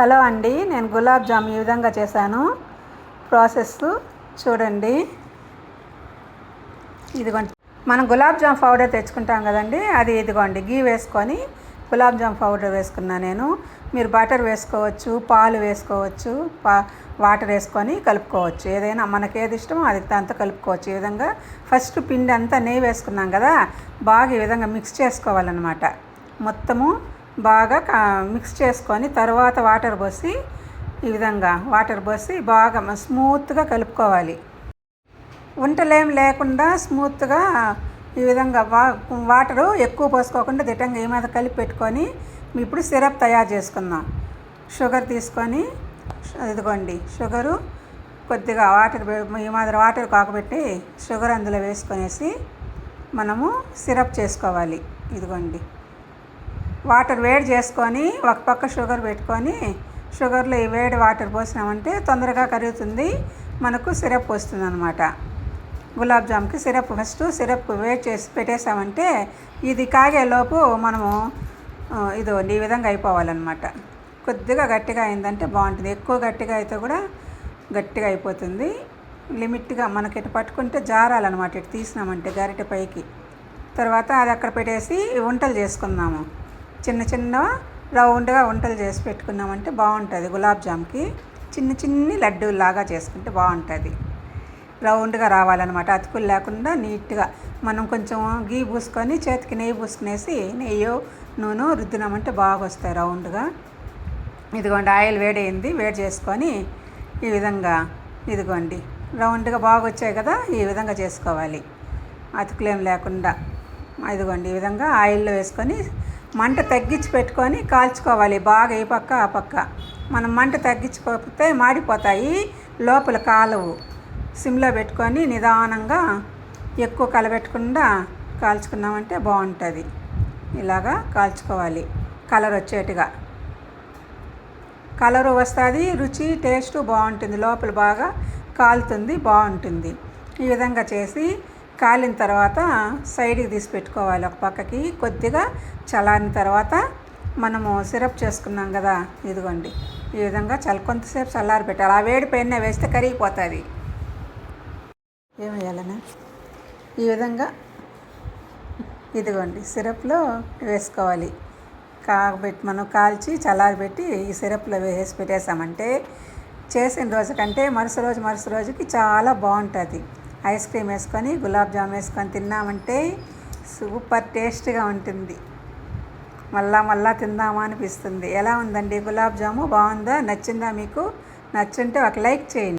Hello అండి నేను గులాబ్ జామ్ ఈ విధంగా చేశాను. ప్రాసెస్ చూడండి. ఇదిగోండి. మనం గులాబ్ జామ్ పౌడర్ తెచ్చుకుంటాం కదండి అది ఇదిగోండి గీ వేసుకొని గులాబ్ జామ్ పౌడర్ వేసుకున్నా నేను. మీరు బటర్ వేసుకోవచ్చు పాలు వేసుకోవచ్చు పా వాటర్ వేసుకొని కలుపుకోవచ్చు. ఏదైనా మనకి ఏది ఇష్టమో అది దాంతో కలుపుకోవచ్చు. ఈ విధంగా ఫస్ట్ పిండి అంతా నెయ్యి వేసుకున్నాం కదా బాగా ఈ విధంగా మిక్స్ చేసుకోవాలన్నమాట. మొత్తము బాగా మిక్స్ చేసుకొని తర్వాత వాటర్ పోసి ఈ విధంగా వాటర్ పోసి బాగా స్మూత్గా కలుపుకోవాలి. వంటలేం లేకుండా స్మూత్గా ఈ విధంగా వా వాటరు ఎక్కువ పోసుకోకుండా దిట్టంగా ఈ మీద కలిపి పెట్టుకొని ఇప్పుడు సిరప్ తయారు చేసుకుందాం. షుగర్ తీసుకొని ఇదిగోండి షుగరు కొద్దిగా వాటర్ ఈ మాదిరి వాటర్ కాకబెట్టి షుగర్ అందులో వేసుకొనేసి మనము సిరప్ చేసుకోవాలి. ఇదిగోండి. వాటర్ వేడి చేసుకొని ఒక పక్క షుగర్ పెట్టుకొని షుగర్లో ఈ వేడి వాటర్ పోసినామంటే తొందరగా కరుగుతుంది. మనకు సిరప్ వస్తుంది అనమాట గులాబ్ జామ్కి సిరప్ ఫస్ట్ సిరప్ వేడి చేసి పెట్టేసామంటే ఇది కాగేలోపు మనము ఇదో ఈ విధంగా అయిపోవాలన్నమాట. కొద్దిగా గట్టిగా అయిందంటే బాగుంటుంది. ఎక్కువ గట్టిగా అయితే కూడా గట్టిగా అయిపోతుంది. లిమిట్గా మనకి ఇటు పట్టుకుంటే జారాలన్నమాట. ఇటు తీసినామంటే గరిటె పైకి. తర్వాత అది అక్కడ పెట్టేసి వంటలు చేసుకుందాము. చిన్న చిన్న రౌండ్గా వంటలు చేసి పెట్టుకున్నామంటే బాగుంటుంది. గులాబ్ జామ్కి చిన్న చిన్ని లడ్డూలాగా చేసుకుంటే బాగుంటుంది. రౌండ్గా రావాలన్నమాట. అతుకులు లేకుండా నీట్గా మనం కొంచెం గీ పూసుకొని చేతికి నెయ్యి పూసుకునేసి నెయ్యి నూనె రుద్దినామంటే బాగా వస్తాయి రౌండ్గా. ఇదిగోండి ఆయిల్ వేడైంది వేడి చేసుకొని ఈ విధంగా ఇదిగోండి రౌండ్గా బాగా వచ్చాయి కదా ఈ విధంగా చేసుకోవాలి. అతుకులేం లేకుండా ఇదిగోండి ఈ విధంగా ఆయిల్లో వేసుకొని మంట తగ్గించి పెట్టుకొని కాల్చుకోవాలి. బాగా ఈ పక్క ఆ పక్క. మనం మంట తగ్గించుకోకపోతే మాడిపోతాయి. లోపల కాలవు. సిమ్లో పెట్టుకొని నిదానంగా ఎక్కువ కలబెట్టకుండా కాల్చుకున్నామంటే బాగుంటుంది. ఇలాగా కాల్చుకోవాలి. కలర్ వచ్చేట్టుగా. కలరు వస్తుంది రుచి టేస్ట్ బాగుంటుంది. లోపల బాగా కాలుతుంది బాగుంటుంది. ఈ విధంగా చేసి కాలిన తర్వాత సైడ్కి తీసి పెట్టుకోవాలి. ఒక పక్కకి కొద్దిగా చలారిన తర్వాత మనము సిరప్ చేసుకున్నాం కదా ఇదిగోండి. ఈ విధంగా చల్ల కొంతసేపు చల్లారి పెట్టాలి. ఆ వేడి పైన వేస్తే కరిగిపోతుంది. ఏమేయాలనే ఈ విధంగా ఇదిగోండి సిరప్లో వేసుకోవాలి. కాగబెట్టి మనం కాల్చి చల్లారబెట్టి ఈ సిరప్లో వేసి పెట్టేసామంటే చేసిన రోజు కంటే మరుసటి రోజు మరుసటి రోజుకి చాలా బాగుంటుంది. ఐస్ క్రీమ్ వేసుకొని గులాబ్ జామ్ వేసుకొని తిన్నామంటే సూపర్ టేస్ట్గా ఉంటుంది. మళ్ళా మళ్ళా తిందామా అనిపిస్తుంది. ఎలా ఉందండి గులాబ్ జాము? బాగుందా? నచ్చిందా మీకు? నచ్చుంటే ఒక లైక్ చేయండి.